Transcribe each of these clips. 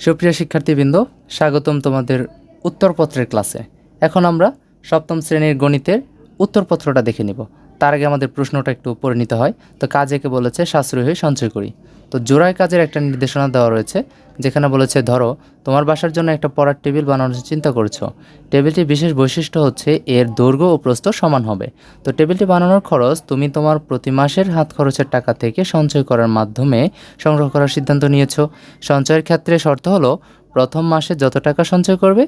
সুপ্রিয় শিক্ষার্থীবৃন্দ, স্বাগতম তোমাদের উত্তরপত্রের ক্লাসে। এখন আমরা সপ্তম শ্রেণির গণিতের উত্তরপত্রটা দেখে নিব। তার আগে আমাদের প্রশ্নটা একটু উপরে নিতে হয়। তো কাজেকে বলেছে সাশ্রয়ী হয়ে সঞ্চয় করি। তো জোড়ায় কাজের একটা নির্দেশনা দেওয়া রয়েছে। যেখানে বলেছে, ধরো, তোমার বাসার জন্য একটা পড়ার টেবিল বানানোর চিন্তা করছ। টেবিলটির বিশেষ বৈশিষ্ট্য হচ্ছে এর দৈর্ঘ্য ও প্রস্থ সমান হবে। তো টেবিলটি বানানোর খরচ তুমি তোমার প্রতি মাসের হাত খরচের টাকা থেকে সঞ্চয় করার মাধ্যমে সংগ্রহ করার সিদ্ধান্ত নিয়েছো। সঞ্চয়ের ক্ষেত্রে শর্ত হলো, প্রথম মাসে যত টাকা সঞ্চয় করবে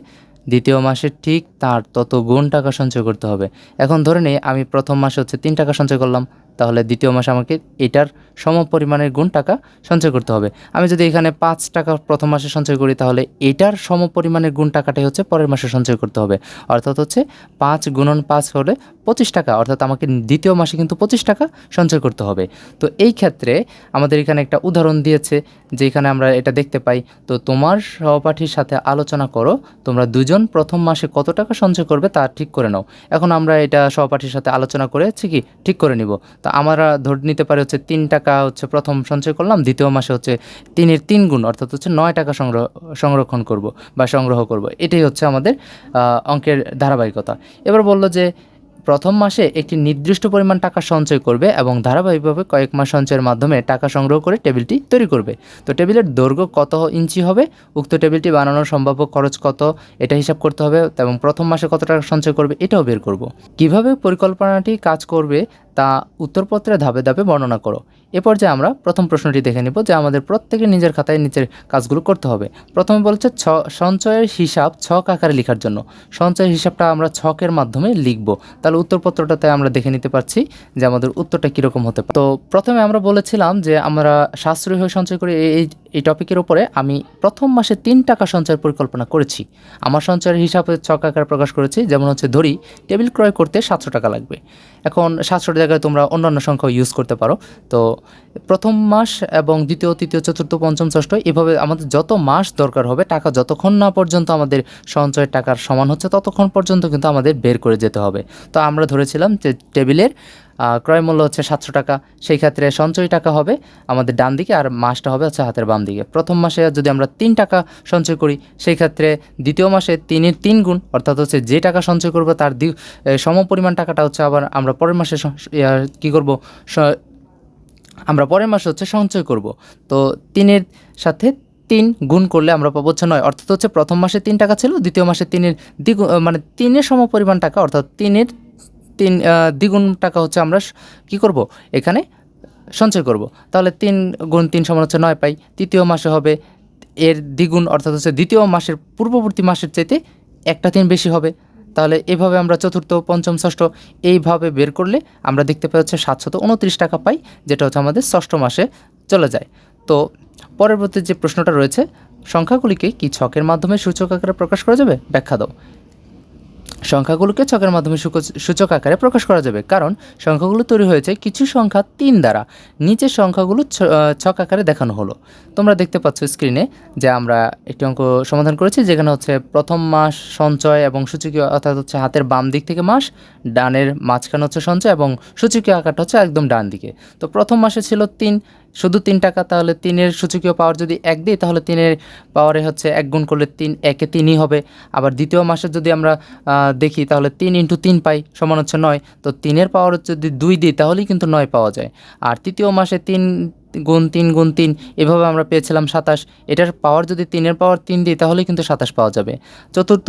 দ্বিতীয় মাসে ঠিক তার তত গুণ টাকা সঞ্চয় করতে হবে। এখন ধরে নিই আমি প্রথম মাসে হচ্ছে তিন টাকা সঞ্চয় করলাম, তাহলে দ্বিতীয় মাসে আমাকে এটার সম পরিমাণের গুণ টাকা সঞ্চয় করতে হবে। আমি যদি এখানে পাঁচ টাকা প্রথম মাসে সঞ্চয় করি, তাহলে এটার সম পরিমাণের গুণ টাকাটাই হচ্ছে পরের মাসে সঞ্চয় করতে হবে। অর্থাৎ হচ্ছে পাঁচ গুণন পাঁচ হলে পঁচিশ টাকা, অর্থাৎ আমাকে দ্বিতীয় মাসে কিন্তু পঁচিশ টাকা সঞ্চয় করতে হবে। তো এই ক্ষেত্রে আমাদের এখানে একটা উদাহরণ দিয়েছে, যেখানে আমরা এটা দেখতে পাই। তো তোমার সহপাঠীর সাথে আলোচনা করো, তোমরা দুজন প্রথম মাসে কত টাকা সঞ্চয় করবে তা ঠিক করে নাও। এখন আমরা এটা সহপাঠীর সাথে আলোচনা করে হচ্ছে কি ঠিক করে নিব। তা আমরা ধরে নিতে পারি হচ্ছে তিন টাকা হচ্ছে প্রথম সঞ্চয় করলাম, দ্বিতীয় মাসে হচ্ছে তিনের তিন গুণ, অর্থাৎ হচ্ছে নয় টাকা সংগ্রহ, সংরক্ষণ করব বা সংগ্রহ করব। এটাই হচ্ছে আমাদের অঙ্কের ধারাবাহিকতা। এবার বলল যে প্রথম মাসে একটি নির্দিষ্ট পরিমাণ টাকা সঞ্চয় করবে এবং ধারাবাহিকভাবে কয়েক মাস সঞ্চয়ের মাধ্যমে টাকা সংগ্রহ করে টেবিলটি তৈরি করবে। তো টেবিলের দৈর্ঘ্য কত ইঞ্চি হবে? উক্ত টেবিলটি বানানোর সম্ভাব্য খরচ কত? এটা হিসাব করতে হবে এবং প্রথম মাসে কত টাকা সঞ্চয় করবে এটাও বের করব। কীভাবে পরিকল্পনাটি কাজ করবে তা উত্তরপত্রে ধাপে ধাপে বর্ণনা করো। এ পর্যায়ে আমরা প্রথম প্রশ্নটি দেখে নেব যে আমাদের প্রত্যেকের নিজের খাতায় নিচের কাজগুলো করতে হবে। প্রথমে বলছে ছ, সঞ্চয়ের হিসাব ছক আকারে লেখার জন্য। সঞ্চয়ের হিসাবটা আমরা ছকের মাধ্যমে লিখব। তাহলে উত্তরপত্রটাতে আমরা দেখে নিতে পারছি যে আমাদের উত্তরটা কীরকম হতে পারে। তো প্রথমে আমরা বলেছিলাম যে আমরা সাশ্রয়ী হয়ে সঞ্চয় করে এই, এই- টপিকের উপরে আমি প্রথম মাসে তিন টাকা সঞ্চয়ের পরিকল্পনা করেছি। আমার সঞ্চয়ের হিসাবে ছক আকারে প্রকাশ করেছি। যেমন হচ্ছে ধরি, টেবিল ক্রয় করতে সাতশো টাকা লাগবে। এখন সাতশো জায়গায় তোমরা অন্যান্য সংখ্যা ইউজ করতে পারো। তো প্রথম মাস এবং দ্বিতীয়, তৃতীয়, চতুর্থ, পঞ্চম, ষষ্ঠ, এভাবে আমাদের যত মাস দরকার হবে, টাকা যতক্ষণ না পর্যন্ত আমাদের সঞ্চয়ের টাকার সমান হচ্ছে, ততক্ষণ পর্যন্ত কিন্তু আমাদের বের করে যেতে হবে। তো আমরা ধরেছিলাম যে টেবিলের ক্রয় মূল্য হচ্ছে সাতশো টাকা, সেই ক্ষেত্রে সঞ্চয় টাকা হবে আমাদের ডান দিকে আর মাসটা হবে হচ্ছে হাতের বাম দিকে। প্রথম মাসে যদি আমরা তিন টাকা সঞ্চয় করি, সেই ক্ষেত্রে দ্বিতীয় মাসে তিনের তিন গুণ, অর্থাৎ হচ্ছে যে টাকা সঞ্চয় করব তার সম পরিমাণ টাকাটা হচ্ছে আবার আমরা পরের মাসে কী করব আমরা পরের মাসে হচ্ছে সঞ্চয় করব। তো তিনের সাথে তিন গুণ করলে আমরা পাবো হচ্ছে নয়। অর্থাৎ হচ্ছে প্রথম মাসে তিন টাকা ছিল, দ্বিতীয় মাসে তিনের দ্বিগুণ মানে তিনের সম পরিমাণ টাকা, অর্থাৎ তিনের তিন দ্বিগুণ টাকা হচ্ছে আমরা কি করব? এখানে সঞ্চয় করব। তাহলে তিন গুণ তিন সমান হচ্ছে নয় পাই। তৃতীয় মাসে হবে এর দ্বিগুণ, অর্থাৎ হচ্ছে দ্বিতীয় মাসের পূর্ববর্তী মাসের চাইতে একটা দিন বেশি হবে। তাহলে এভাবে আমরা চতুর্থ, পঞ্চম, ষষ্ঠ এইভাবে বের করলে আমরা দেখতে পাই হচ্ছে সাতশত উনত্রিশ টাকা পাই, যেটা হচ্ছে আমাদের ষষ্ঠ মাসে চলে যায়। তো পরবর্তী যে প্রশ্নটা রয়েছে, সংখ্যাগুলিকে কি ছকের মাধ্যমে সূচক আকারে প্রকাশ করা যাবে? ব্যাখ্যা দাও। সংখ্যাগুলোকে ছকের মাধ্যমে সূচক- আকারে প্রকাশ করা যাবে। কারণ সংখ্যাগুলো তৈরি হয়েছে কিছু সংখ্যা তিন দ্বারা। নিচের সংখ্যাগুলো ছক আকারে দেখানো হলো। তোমরা দেখতে পাচ্ছ স্ক্রিনে যে আমরা একটি অঙ্ক সমাধান করেছি, যেখানে হচ্ছে প্রথম মাস সঞ্চয় এবং সূচকীয় অর্থাৎ হচ্ছে হাতের বাম দিক থেকে মাস, ডানের মাঝখানে হচ্ছে সঞ্চয় এবং সূচকীয় আকারটা হচ্ছে একদম ডান দিকে। তো প্রথম মাসে ছিল তিন শুধু তিন টাকা, তাহলে তিনের সূচকীয় পাওয়ার যদি এক দিই, তাহলে তিনের পাওয়ারে হচ্ছে এক গুণ করলে তিন, একে তিনই হবে। আবার দ্বিতীয় মাসে যদি আমরা দেখি, তাহলে তিন ইন্টু তিন পাই সমান হচ্ছে নয়। তো তিনের পাওয়ার যদি দুই দিই, তাহলেই কিন্তু নয় পাওয়া যায়। আর তৃতীয় মাসে তিন গুণ তিন গুণ তিন, এভাবে আমরা পেয়েছিলাম সাতাশ। এটার পাওয়ার যদি তিনের পাওয়ার তিন দিই, তাহলেই কিন্তু সাতাশ পাওয়া যাবে। চতুর্থ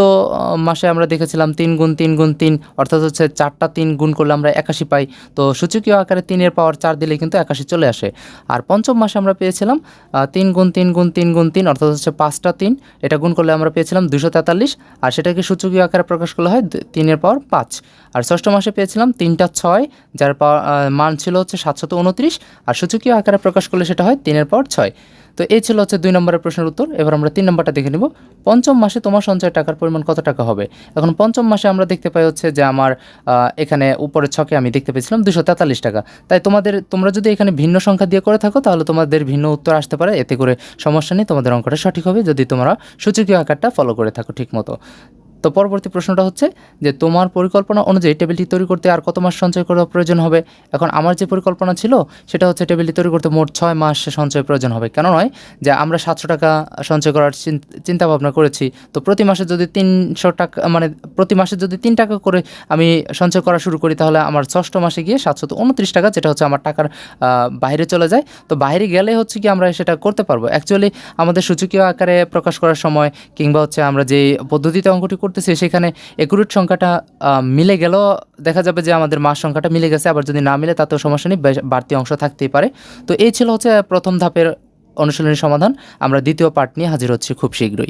মাসে আমরা দেখেছিলাম তিন গুণ তিন গুণ তিন, অর্থাৎ হচ্ছে চারটা তিন গুণ করলে আমরা একাশি পাই। তো সূচকীয় আকারে তিনের পাওয়ার চার দিলে কিন্তু একাশি চলে আসে। আর পঞ্চম মাসে আমরা পেয়েছিলাম তিন গুণ তিন গুণ তিন গুণ তিন, অর্থাৎ হচ্ছে পাঁচটা তিন, এটা গুণ করলে আমরা পেয়েছিলাম দুশো তেতাল্লিশ। আর সেটাকে সূচকীয় আকারে প্রকাশ করলে হয় তিনের পাওয়ার পাঁচ। আর ষষ্ঠ মাসে পেয়েছিলাম তিনটা ছয়, যার পাওয়ার মান ছিল হচ্ছে সাতশত উনত্রিশ। আর সূচকীয় আকারে প্রকাশ করলে সেটা হয় তিনের পাওয়ার ছয়। তো এই ছিল হচ্ছে দুই নম্বরের প্রশ্নের উত্তর। এবার আমরা তিন নম্বরটা দেখে নিব। পঞ্চম মাসে তোমার সঞ্চয় টাকার পরিমাণ কত টাকা হবে? এখন পঞ্চম মাসে আমরা দেখতে পাই হচ্ছে যে আমার এখানে উপরের ছকে আমি দেখতে পেয়েছিলাম দুশো তেতাল্লিশ টাকা। তাই তোমাদের, তোমরা যদি এখানে ভিন্ন সংখ্যা দিয়ে করে থাকো, তাহলে তোমাদের ভিন্ন উত্তর আসতে পারে। এতে করে সমস্যা নেই, তোমাদের অঙ্কটা সঠিক হবে। যদি তোমরা সূচকীয় আকারটা ফলো করে থাকো ঠিক মতো তো পরবর্তী প্রশ্নটা হচ্ছে যে তোমার পরিকল্পনা অনুযায়ী টেবিলটি তৈরি করতে আর কত মাস সঞ্চয় করা প্রয়োজন হবে? এখন আমার যে পরিকল্পনা ছিল, সেটা হচ্ছে টেবিলটি তৈরি করতে মোট ছয় মাস সঞ্চয় প্রয়োজন হবে। কেন নয় যে আমরা সাতশো টাকা সঞ্চয় করার চিন্তা ভাবনা করেছি। তো প্রতি মাসে যদি তিনশো টাকা মানে প্রতি মাসে যদি তিন টাকা করে আমি সঞ্চয় করা শুরু করি, তাহলে আমার ষষ্ঠ মাসে গিয়ে সাতশো উনত্রিশ টাকা, যেটা হচ্ছে আমার টাকার বাইরে চলে যায়। তো বাইরে গেলে হচ্ছে কি আমরা সেটা করতে পারব। অ্যাকচুয়ালি আমাদের সূচকীয় আকারে প্রকাশ করার সময় কিংবা হচ্ছে আমরা যে পদ্ধতিতে অঙ্কটি করতেছি, সেখানে একুরেট সংখ্যাটা মিলে গেল দেখা যাবে যে আমাদের মাস সংখ্যাটা মিলে গেছে, আবার যদি না মিলে তাতেও সমস্যা নেই বাড়তি অংশ থাকতেই পারে। তো এই ছিল হচ্ছে প্রথম ধাপের অনুশীলনী সমাধান। আমরা দ্বিতীয় পার্ট নিয়ে হাজির হচ্ছি খুব শীঘ্রই।